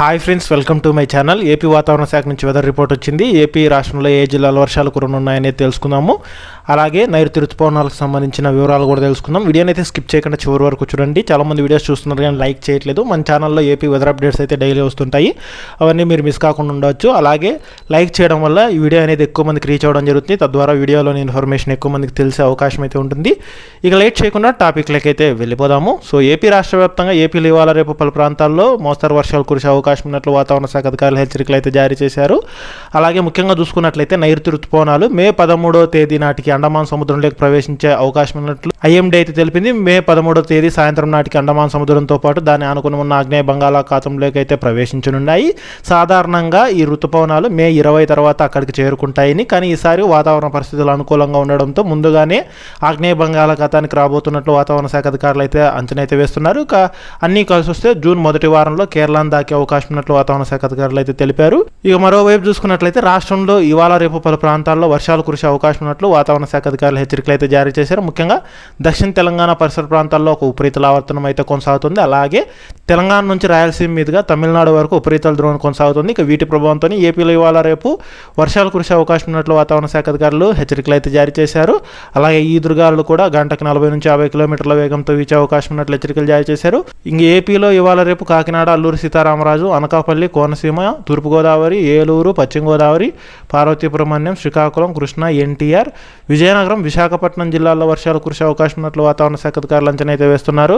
Hi friends welcome to my channel. AP వాతావరణ శాఖ నుంచి వెదర్ రిపోర్ట్ వచ్చింది. ఏపీ రాష్ట్రంలో ఏ జిల్లాలో వర్షాలు కురనున్నాయనేది తెలుసుకుందాము. అలాగే నైరుతి ఋతుపవనాలకు సంబంధించిన వివరాలు కూడా తెలుసుకుందాం. వీడియోని అయితే స్కిప్ చేయకుండా చివరి వరకు చూడండి. చాలామంది వీడియోస్ చూస్తున్నారు కానీ లైక్ చేయట్లేదు. మన ఛానల్లో ఏపీ వెదర్ అప్డేట్స్ అయితే డైలీ వస్తుంటాయి. అవన్నీ మీరు మిస్ కాకుండా ఉండవచ్చు అలాగే లైక్ చేయడం వల్ల ఈ వీడియో అనేది ఎక్కువ మందికి రీచ్ అవ్వడం జరుగుతుంది. తద్వారా వీడియోలోని ఇన్ఫర్మేషన్ ఎక్కువ మందికి తెలిసే అవకాశం అయితే ఉంటుంది. ఇక లేట్ చేయకుండా టాపిక్లకైతే అయితే వెళ్ళిపోదాము. సో ఏపీ రాష్ట్ర వ్యాప్తంగా ఏపీలో ఇవాళ రేపు పలు ప్రాంతాల్లో మోస్తరు వర్షాలు కురిసే అవకాశం ఉన్నట్లు వాతావరణ శాఖ అధికారులు హెచ్చరికలు అయితే జారీ చేశారు. అలాగే ముఖ్యంగా చూసుకున్నట్లయితే నైరుతి ఋతుపవనాలు మే పదమూడవ తేదీ నాటికి అండమాన్ సముద్రంలోకి ప్రవేశించే అవకాశం ఉన్నట్లు ఐఎండీ అయితే తెలిపింది. మే పదమూడవ తేదీ సాయంత్రం నాటికి అండమాన్ సముద్రంతో పాటు దాని ఆనుకుని ఉన్న ఆగ్నేయ బంగాళాఖాతంలోకి అయితే ప్రవేశించనున్నాయి. సాధారణంగా ఈ ఋతుపవనాలు మే ఇరవై తర్వాత అక్కడికి చేరుకుంటాయని కానీ ఈసారి వాతావరణ పరిస్థితులు అనుకూలంగా ఉండడంతో ముందుగానే ఆగ్నేయ బంగాళాఖాతానికి రాబోతున్నట్లు వాతావరణ శాఖ అధికారులు అయితే అంచనా అయితే వేస్తున్నారు. ఇక అన్నీ కలిసి వస్తే జూన్ మొదటి వారంలో కేరళను దాకే అవకాశం కాశ్మీర్నట్లు వాతావరణ శాఖ అధికారులు అయితే తెలిపారు. ఇక మరోవైపు చూసుకున్నట్లయితే రాష్ట్రంలో ఇవాళ రేపు పలు ప్రాంతాల్లో వర్షాలు కురిసే అవకాశం ఉన్నట్లు వాతావరణ శాఖ అధికారులు హెచ్చరికలు అయితే జారీ చేశారు. ముఖ్యంగా దక్షిణ తెలంగాణ పరిసర ప్రాంతాల్లో ఒక ఉపరితల ఆవర్తనం అయితే కొనసాగుతుంది. అలాగే తెలంగాణ నుంచి రాయలసీమ మీదుగా తమిళనాడు వరకు ఉపరితల ద్రోణం కొనసాగుతుంది. ఇక వీటి ప్రభావంతో ఏపీలో ఇవాళ రేపు వర్షాలు కురిసే అవకాశం ఉన్నట్లు వాతావరణ శాఖ అధికారులు హెచ్చరికలు అయితే జారీ చేశారు. అలాగే ఈ దుర్గాలు కూడా గంటకు నలభై నుంచి యాభై కిలోమీటర్ల వేగంతో వీచే అవకాశం ఉన్నట్లు హెచ్చరికలు జారీ చేశారు. ఇంక ఏపీలో ఇవాళ రేపు కాకినాడ అల్లూరు సీతారామరాజు అనకాపల్లి కోనసీమ తూర్పుగోదావరి ఏలూరు పశ్చిమ గోదావరి పార్వతీపురమణ్యం శ్రీకాకుళం కృష్ణ ఎన్టీఆర్ విజయనగరం విశాఖపట్నం జిల్లాల్లో వర్షాలు కురిసే అవకాశం ఉన్నట్లు వాతావరణ శాఖ అధికారులు అంచనా అయితే వేస్తున్నారు.